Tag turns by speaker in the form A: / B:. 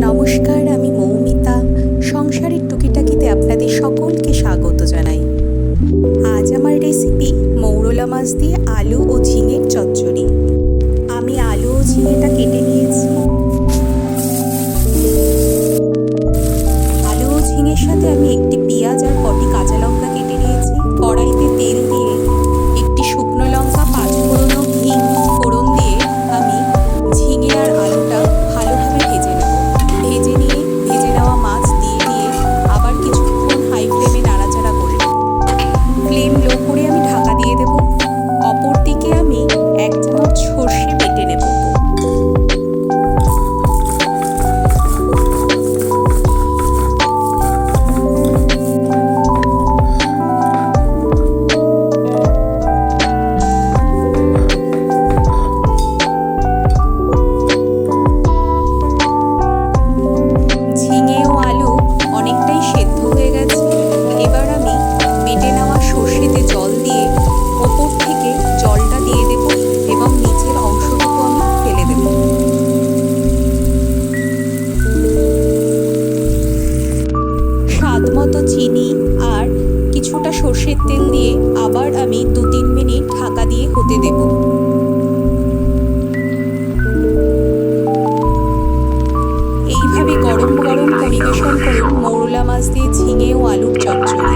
A: নমস্কার, আমি মৌমিতা। সংসারের টুকিটাকিতে আপনাদের সকলকে স্বাগত জানাই। আজ আমার রেসিপি মৌরলা মাছ দিয়ে আলু ও ঝিঙের চচ্চড়ি। আমি আলু ও ঝিঙেটা কেটে নিয়েছি। আলু ও ঝিঙের সাথে আমি একটি পেঁয়াজ আর কটি কাঁচা স্বাদ মতো চিনি আর কিছুটা সর্ষের তেল দিয়ে আবার আমি দু তিন মিনিট ঢাকা দিয়ে হতে দেব। এইভাবে গরম গরম পরিবেশন করুন মৌরলা মাছ দিয়ে ঝিঙে ও আলুর চচ্চড়ি।